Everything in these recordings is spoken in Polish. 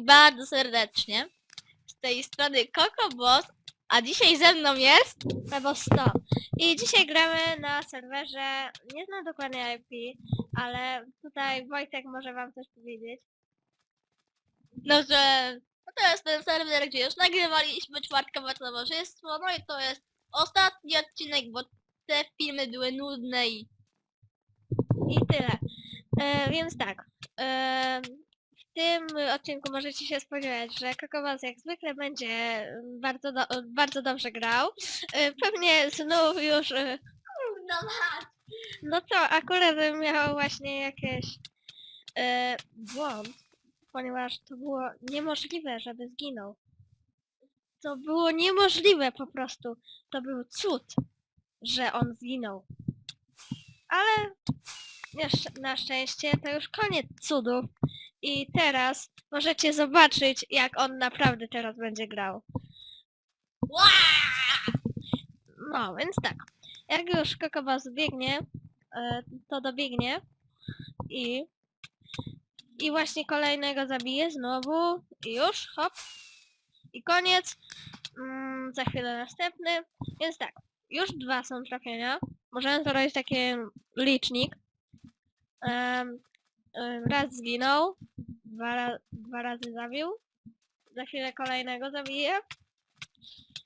bardzo serdecznie. Z tej strony Coco Boss, a dzisiaj ze mną jest Pebo 100. I dzisiaj gramy na serwerze, nie znam dokładnie IP, ale tutaj Wojtek może wam coś powiedzieć. No, że no to jest ten serwer, gdzie już nagrywaliśmy czwartkowe towarzystwo, no i to jest ostatni odcinek, bo te filmy były nudne i... I tyle. E, więc tak. E, tym odcinku możecie się spodziewać, że Kokobas jak zwykle będzie mm, bardzo, do, bardzo dobrze grał. E, pewnie znów już... E, no to akurat miał właśnie jakieś e, błąd, ponieważ to było niemożliwe, żeby zginął. To było niemożliwe po prostu. To był cud, że on zginął. Ale na szczęście to już koniec cudów. I teraz możecie zobaczyć, jak on naprawdę teraz będzie grał. No, więc tak. Jak już Kokoba zbiegnie, e, to dobiegnie i i właśnie kolejnego zabije znowu i już, hop. I koniec. Mm, za chwilę następny. Więc tak, już dwa są trafienia. Możemy zrobić taki licznik. Raz zginął, dwa, dwa razy zabił. Za chwilę kolejnego zabije.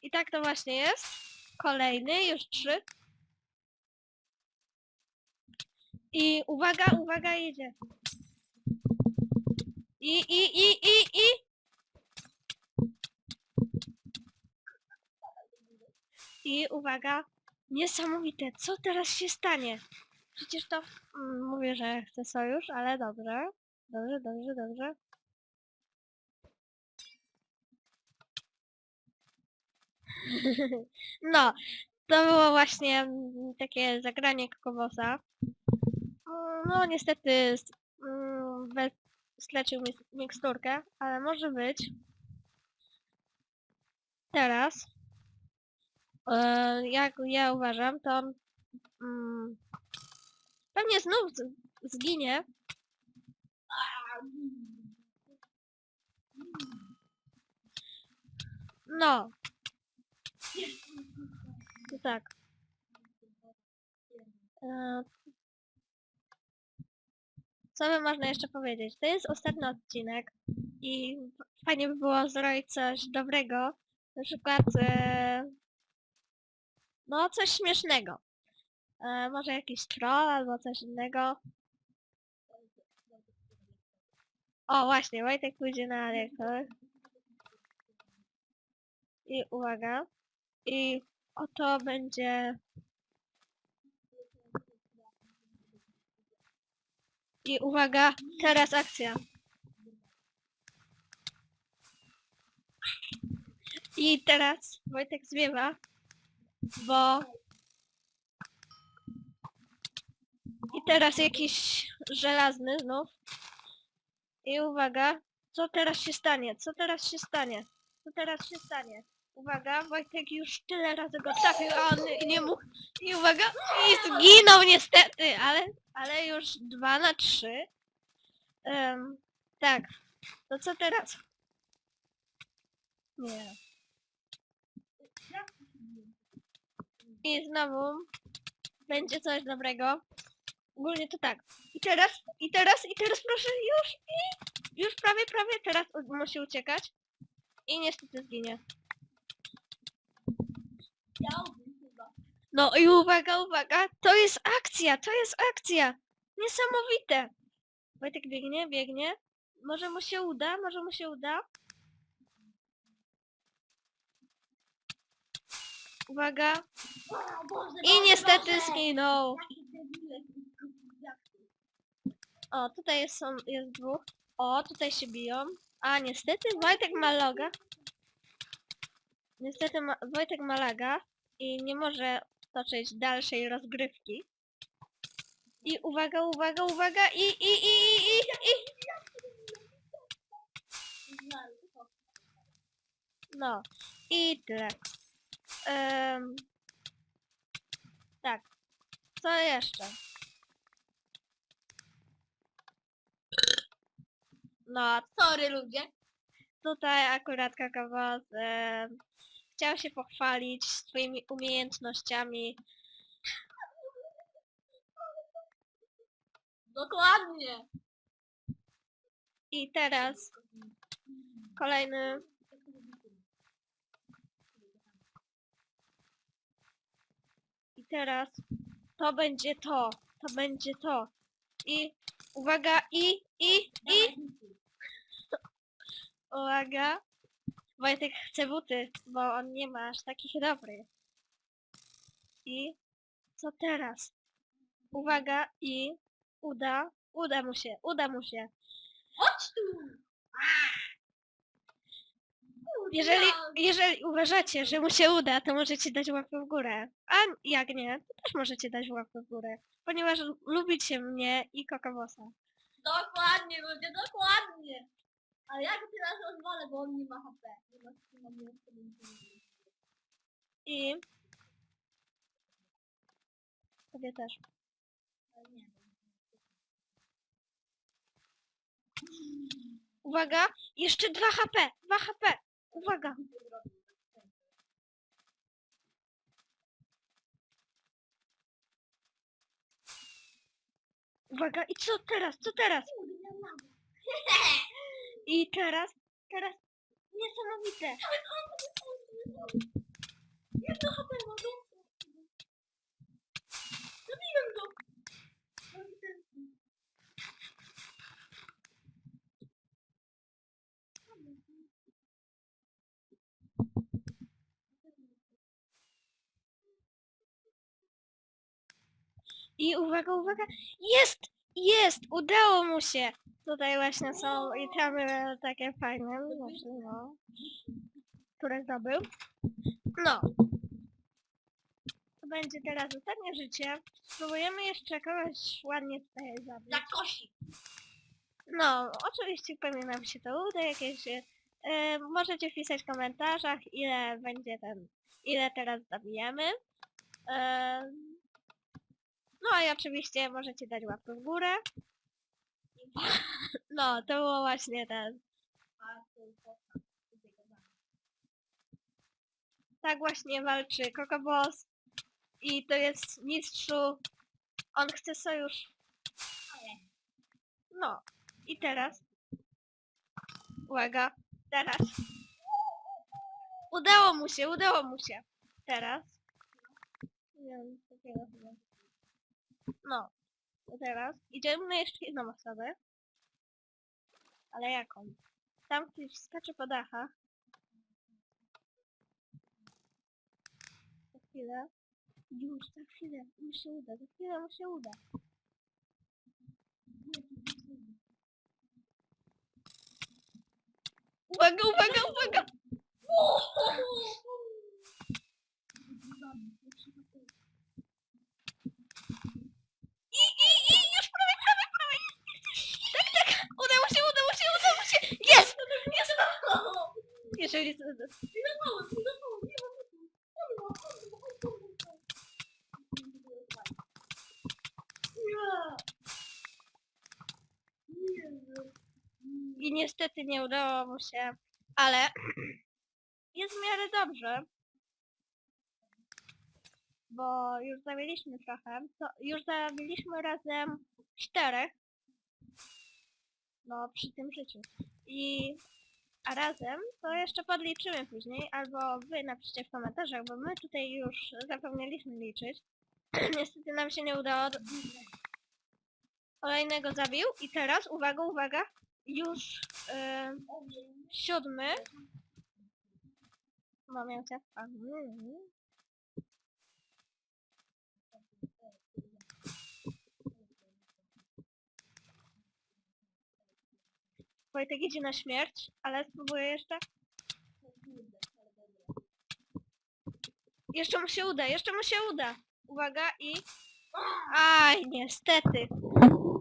I tak to właśnie jest. Kolejny, już trzy. I uwaga, uwaga, idzie. I, i, i, i, i. I uwaga, niesamowite, co teraz się stanie? Przecież to mm, mówię, że chcę sojusz, ale dobrze. Dobrze, dobrze, dobrze. No, to było właśnie mm, takie zagranie kokowosa. No niestety s- mm, miksturkę, ale może być. Teraz, e, jak ja uważam, to mm, pewnie znów zginie. No. To tak. E, co by można jeszcze powiedzieć? To jest ostatni odcinek i fajnie by było zrobić coś dobrego. Na przykład e, no coś śmiesznego. E, może jakiś troll albo coś innego. O właśnie, Wojtek pójdzie na reaktor. I uwaga. I oto będzie I uwaga, teraz akcja. I teraz Wojtek zwiewa, bo... I teraz jakiś żelazny znów. I uwaga, co teraz się stanie? Co teraz się stanie? Co teraz się stanie? Uwaga, Wojtek już tyle razy go trafił, a on nie mógł. I uwaga, i zginął niestety, ale, ale już dwa na trzy. Em, tak, to co teraz? Nie. I znowu będzie coś dobrego. Ogólnie to tak. I teraz, i teraz, i teraz proszę już, i już prawie, prawie teraz musi uciekać. I niestety zginie. No i uwaga, uwaga, to jest akcja, to jest akcja. Niesamowite. Wojtek biegnie, biegnie. Może mu się uda, może mu się uda. Uwaga. I niestety zginął. O, tutaj jest, są, jest dwóch. O, tutaj się biją. A, niestety Wojtek ma loga. Niestety ma, Wojtek ma laga i nie może toczyć dalszej rozgrywki. I uwaga, uwaga, uwaga i, i, i, i, i, i. No, i tyle. Em, tak. Co jeszcze? No, sorry ludzie. tutaj akurat Kakabos e, chciał się pochwalić swoimi umiejętnościami. Dokładnie. I teraz kolejny. I teraz to będzie to. To będzie to. I uwaga, i, i, i. Uwaga. Wojtek chce buty, bo on nie ma aż takich dobrych. I co teraz? Uwaga, i uda, uda mu się, uda mu się. Chodź tu. Jeżeli, jeżeli uważacie, że mu się uda, to możecie dać łapkę w górę. A jak nie, to też możecie dać łapkę w górę. Ponieważ lu- lubicie mnie i Kokobosa. Dokładnie, ludzie, dokładnie. Ale ja go teraz rozwalę, bo on nie ma HP. Nie ma nie ma nie ma I... Tobie też. Uwaga! Jeszcze 2 HP! 2 HP! Uwaga! Uwaga! I co teraz? Co teraz? I teraz? Teraz? Niesamowite! Jedno HP ma do... Zabiłem go. I uwaga, uwaga! Jest! Jest! Udało mu się! Tutaj właśnie są itemy takie fajne, właśnie no, które zdobył. No. To będzie teraz ostatnie życie. Spróbujemy jeszcze kogoś ładnie tutaj zabić. Za kosi. No, oczywiście pewnie nam się to uda, jakieś... E, możecie wpisać w komentarzach, ile będzie ten... ile teraz zabijemy. E, no i oczywiście możecie dać łapkę w górę. No, to było właśnie ten. Tak właśnie walczy Kokobos. I to jest mistrzu. On chce sojusz. No. I teraz. Uwaga. Teraz. Udało mu się, udało mu się. Teraz. No. To teraz. Idziemy na jeszcze jedną osobę. Ale jaką? Tam ktoś skacze po dachach. Za chwilę. Już, za chwilę. Mu się uda, za chwilę mu się uda. Uwaga, uwaga, uwaga! I, i, i, już prawie, prawie, prawie! Tak, tak! Udało się, udało się, udało się! Jest! Jest! I niestety nie udało mu się, ale jest w miarę dobrze. Bo już zabiliśmy trochę. To już zabiliśmy razem czterech. No, przy tym życiu. I a razem to jeszcze podliczymy później, albo wy napiszcie w komentarzach, bo my tutaj już zapomnieliśmy liczyć. Niestety nam się nie udało. Kolejnego zabił i teraz, uwaga, uwaga, już e, siódmy. Moment, ja Wojtek idzie na śmierć, ale spróbuję jeszcze. Jeszcze mu się uda, jeszcze mu się uda. Uwaga i... Aj, niestety.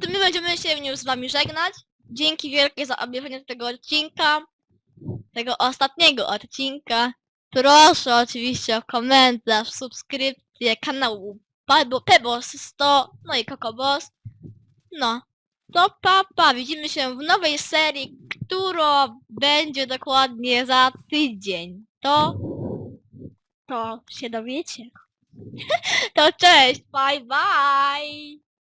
To my będziemy się już z wami żegnać. Dzięki wielkie za obejrzenie tego odcinka. Tego ostatniego odcinka. Proszę oczywiście o komentarz, subskrypcję kanału Pebo- Pebos 100, no i Kokobos. No. To pa, pa. Widzimy się w nowej serii, którą będzie dokładnie za tydzień. To, To się dowiecie. to cześć, bye bye!